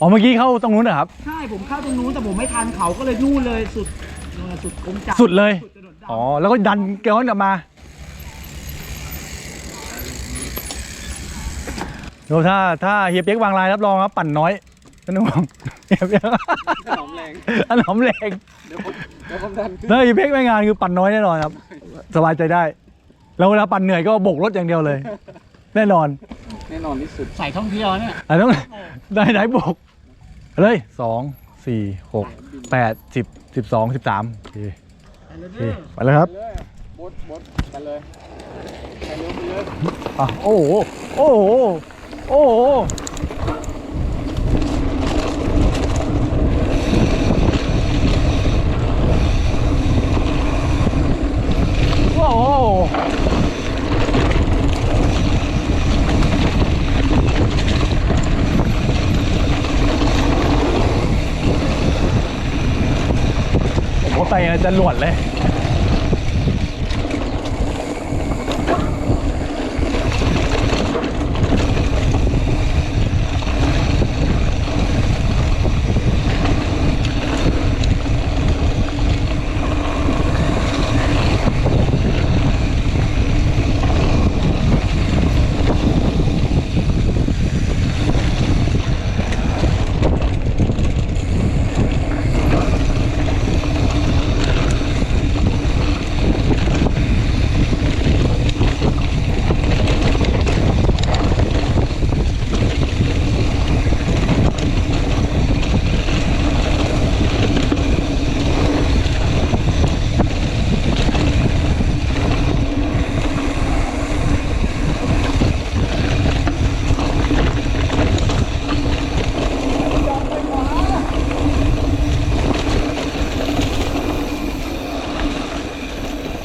อ๋อเมื่อกี้เข้าตรงนู้นเหรอครับ ใช่ผมเข้าตรงนู้นแต่ผมไม่ทันเขาก็เลยนู่นเลยสุดเออสุดกงจักรสุดเลย สุดถนนดำอ๋อแล้วก็ดันแกย้อนกลับมาโยถ้าถ้าเฮียเปียกวางลายรับรองครับปั่นน้อยไม่ต้องห่วงเฮียเปียกขนมแรง อันหอมแรงเดี๋ยวผมเดี๋ยวผมดันขึ้นถ้าเฮียเปียกไม่งานคือปั่นน้อยแน่นอนครับ สบายใจได้ แล้วเวลาปั่นเหนื่อยก็โบกรถอย่างเดียวเลย แน่นอนแน่นอนที่สุด ใส่ท่องเที่ยวเนี่ยอันนั้นได้ไหนโบก เลยสองสี่หกแปดสิบสิบสองสิบสามโอเคไปเลยโอเคเด้อไปเลยครับไปเลยบดบดไปเลยไปเร็วไปเลยอะโอ้โหโอ้โหโอ้โหโอ้โหโอ้โหไป จะหลวดเลย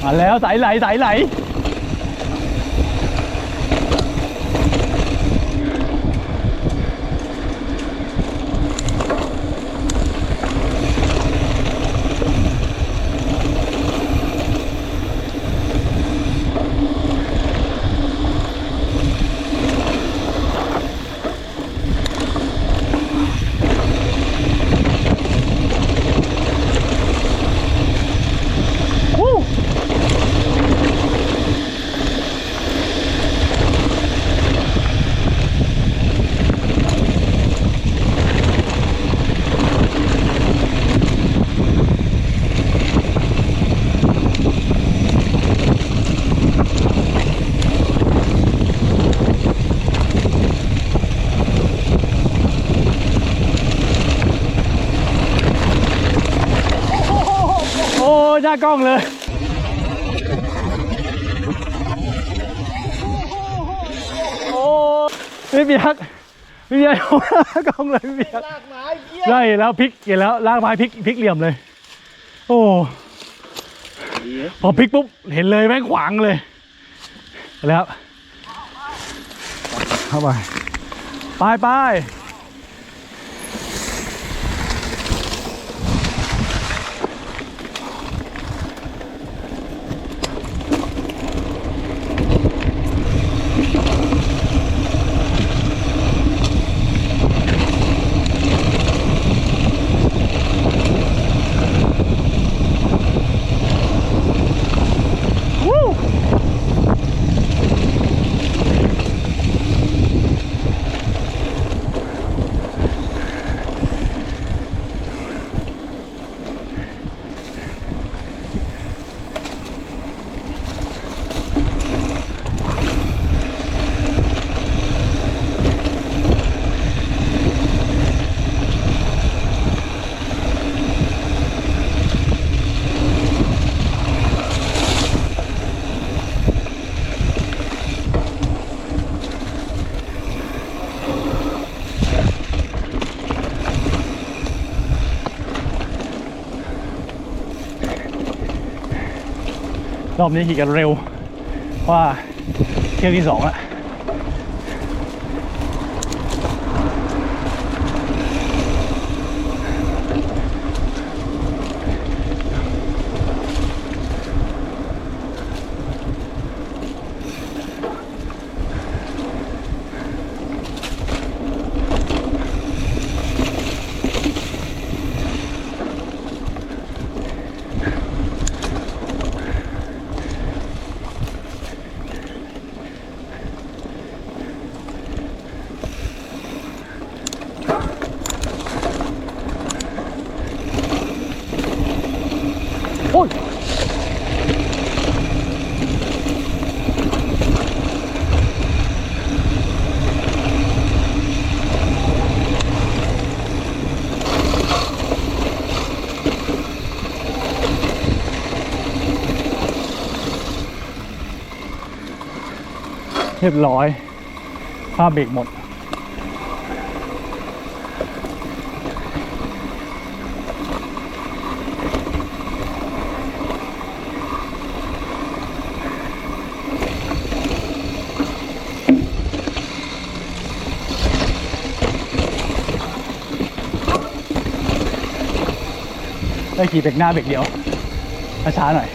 มาแล้วสายไหลสายไหล หน้ากล้องเลยโอ้พี่เบียกพี่เบียกเอาหน้ากล้องเลยพี่เบียกลากไม้เยี่ยใช่แล้วพลิกเห็นแล้วลากไม้พลิกพลิกเหลี่ยมเลย โอ้พอพลิกปุ๊บเห็นเลยแม่งขวางเลยไปแล้วเข้าไปไปไป รอบนี้ขี่กันเร็วเพราะว่าเที่ยวที่สองอะ โอ้ยเรียบร้อยผ้าเบรกหมด ได้ขี่เบรกหน้าเบรกเดียวช้าๆหน่อย